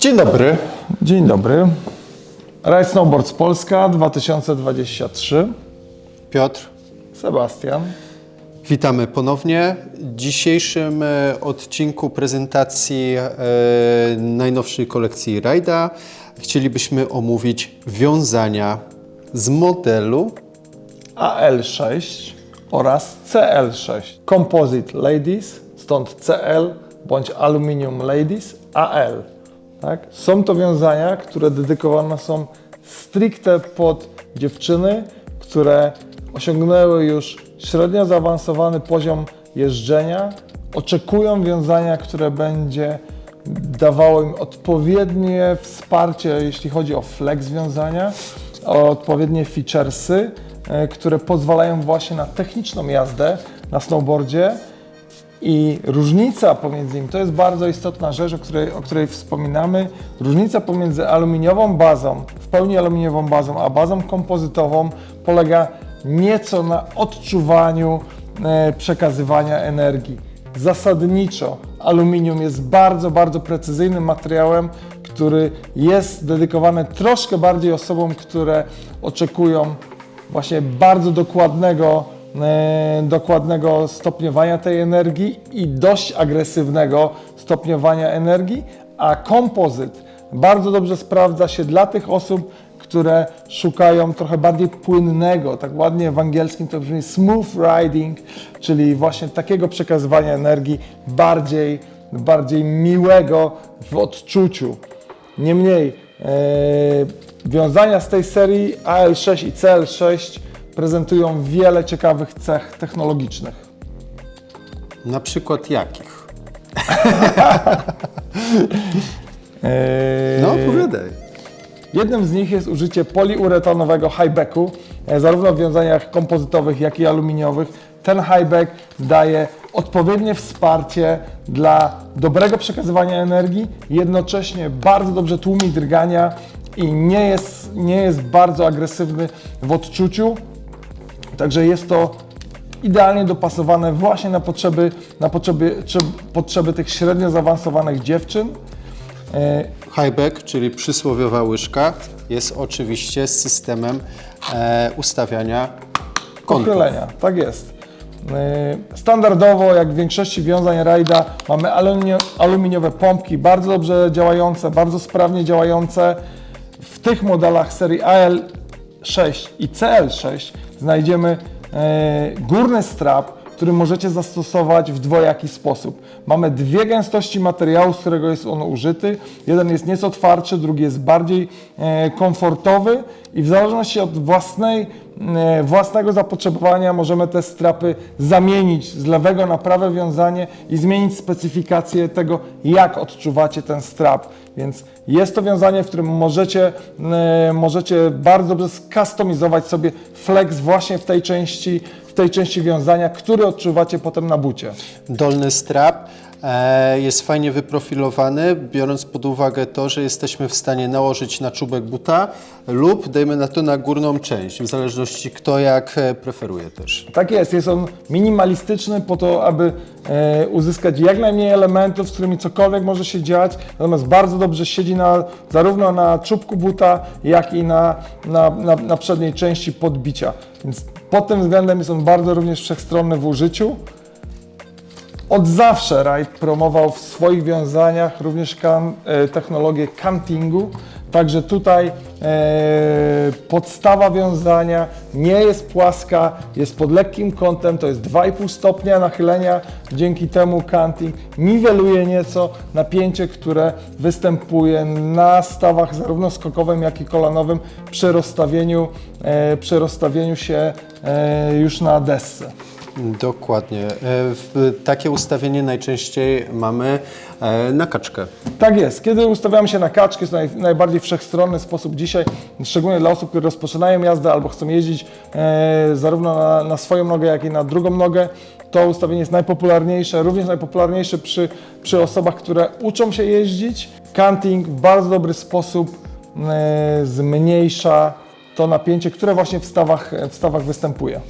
Dzień dobry. Dzień dobry. Ride Snowboards Polska 2023. Piotr, Sebastian. witamy ponownie. W dzisiejszym e, odcinku prezentacji e, najnowszej kolekcji Rajda chcielibyśmy omówić wiązania z modelu AL6 oraz CL6. Composite Ladies, stąd CL bądź Aluminium Ladies AL. Tak? Są to wiązania, które dedykowane są stricte pod dziewczyny, które osiągnęły już średnio zaawansowany poziom jeżdżenia, oczekują wiązania, które będzie dawało im odpowiednie wsparcie, jeśli chodzi o flex wiązania, o odpowiednie featuresy, e, które pozwalają właśnie na techniczną jazdę na snowboardzie. I różnica pomiędzy nimi, to jest bardzo istotna rzecz, o której, o której wspominamy, różnica pomiędzy aluminiową bazą, w pełni aluminiową bazą, a bazą kompozytową polega nieco na odczuwaniu e, przekazywania energii. Zasadniczo aluminium jest bardzo, bardzo precyzyjnym materiałem, który jest dedykowany troszkę bardziej osobom, które oczekują właśnie bardzo dokładnego, dokładnego stopniowania tej energii i dość agresywnego stopniowania energii, a kompozyt bardzo dobrze sprawdza się dla tych osób, które szukają trochę bardziej płynnego, tak ładnie w angielskim to brzmi smooth riding, czyli właśnie takiego przekazywania energii bardziej, bardziej miłego w odczuciu. Niemniej e, wiązania z tej serii AL6 i CL6 prezentują wiele ciekawych cech technologicznych. na przykład jakich? E, No opowiadaj. Jednym z nich jest użycie poliuretanowego highbacku, e, zarówno w wiązaniach kompozytowych, jak i aluminiowych. Ten highback daje odpowiednie wsparcie dla dobrego przekazywania energii, jednocześnie bardzo dobrze tłumi drgania i nie jest, nie jest bardzo agresywny w odczuciu. Także jest to idealnie dopasowane właśnie na potrzeby, na potrzeby, potrzeby tych średnio zaawansowanych dziewczyn. E, Highback, czyli przysłowiowa łyżka, jest oczywiście systemem e, ustawiania kątów. Tak jest. Yy, Standardowo, jak w większości wiązań rajda, mamy alumini- aluminiowe pompki, bardzo dobrze działające, bardzo sprawnie działające. W tych modelach serii AL6 i CL6 znajdziemy yy, górny strap, który możecie zastosować w dwojaki sposób. Mamy dwie gęstości materiału, z którego jest on użyty. Jeden jest nieco twardszy, drugi jest bardziej e, komfortowy i w zależności od własnej, e, własnego zapotrzebowania możemy te strapy zamienić z lewego na prawe wiązanie i zmienić specyfikację tego, jak odczuwacie ten strap. Więc jest to wiązanie, w którym możecie, e, możecie bardzo dobrze skustomizować sobie flex właśnie w tej części, w tej części wiązania, który odczuwacie potem na bucie. Dolny strap e, jest fajnie wyprofilowany, biorąc pod uwagę to, że jesteśmy w stanie nałożyć na czubek buta lub dajmy na to na górną część, w zależności kto jak e, preferuje też. Tak jest, jest on minimalistyczny po to, aby e, uzyskać jak najmniej elementów, z którymi cokolwiek może się dziać, natomiast bardzo dobrze siedzi na, zarówno na czubku buta, jak i na, na, na, na przedniej części podbicia. Więc pod tym względem jest on bardzo również wszechstronny w użyciu. Od zawsze Ride promował w swoich wiązaniach również e, technologię cantingu, także tutaj e, podstawa wiązania nie jest płaska, jest pod lekkim kątem, to jest 2,5 stopnia nachylenia, dzięki temu canting niweluje nieco napięcie, które występuje na stawach zarówno skokowym, jak i kolanowym przy rozstawieniu, e, przy rozstawieniu się e, już na desce. Dokładnie. E, takie ustawienie najczęściej mamy e, na kaczkę. Tak jest. Kiedy ustawiamy się na kaczkę, jest to naj, najbardziej wszechstronny sposób dzisiaj, szczególnie dla osób, które rozpoczynają jazdę albo chcą jeździć e, zarówno na, swoją nogę, jak i na drugą nogę. To ustawienie jest najpopularniejsze, również najpopularniejsze przy, przy osobach, które uczą się jeździć. Canting w bardzo dobry sposób zmniejsza to napięcie, które właśnie w stawach, w stawach występuje.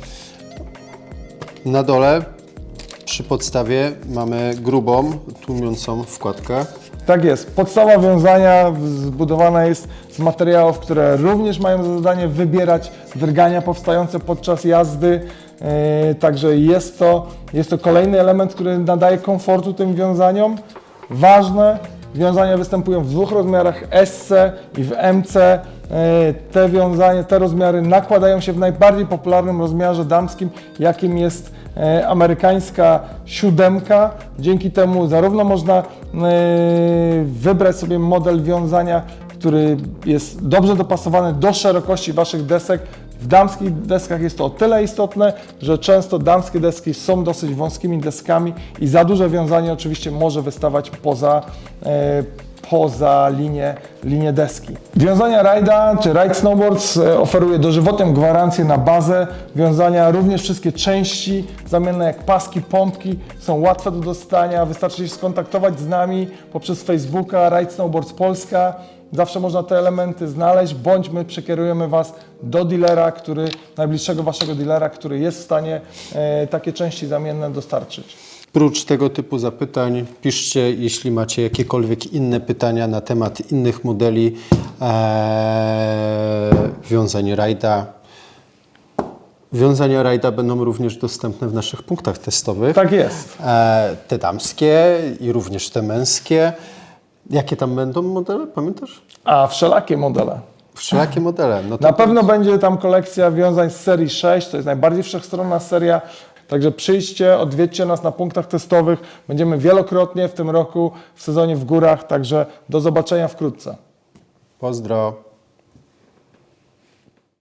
Na dole przy podstawie mamy grubą, tłumiącą wkładkę. tak jest. Podstawa wiązania zbudowana jest z materiałów, które również mają za zadanie wybierać drgania powstające podczas jazdy. E, Także jest to, jest to kolejny element, który nadaje komfortu tym wiązaniom. Ważne, wiązania występują w dwóch rozmiarach SC i w MC. E, Te wiązania, te rozmiary nakładają się w najbardziej popularnym rozmiarze damskim, jakim jest e, amerykańska siódemka. Dzięki temu zarówno można e, wybrać sobie model wiązania, który jest dobrze dopasowany do szerokości Waszych desek. W damskich deskach jest to o tyle istotne, że często damskie deski są dosyć wąskimi deskami i za duże wiązanie oczywiście może wystawać poza, poza linię, linię deski. Wiązania Rajda czy Ride Snowboards e, oferuje dożywotnią gwarancję na bazę wiązania. Również wszystkie części zamienne jak paski, pompki są łatwe do dostania. Wystarczy się skontaktować z nami poprzez Facebooka Ride Snowboards Polska. Zawsze można te elementy znaleźć, bądź my przekierujemy Was do dealera, który, najbliższego Waszego dealera, który jest w stanie e, takie części zamienne dostarczyć. Prócz tego typu zapytań, piszcie, jeśli macie jakiekolwiek inne pytania na temat innych modeli e, wiązań rajda. Wiązania rajda będą również dostępne w naszych punktach testowych. Tak jest. E, te damskie i również te męskie. Jakie tam będą modele, pamiętasz? A wszelakie modele. Wszelakie modele. No Na pewno będzie tam kolekcja wiązań z serii 6, to jest najbardziej wszechstronna seria. Także przyjdźcie, odwiedźcie nas na punktach testowych. Będziemy wielokrotnie w tym roku w sezonie w górach, także do zobaczenia wkrótce. Pozdro.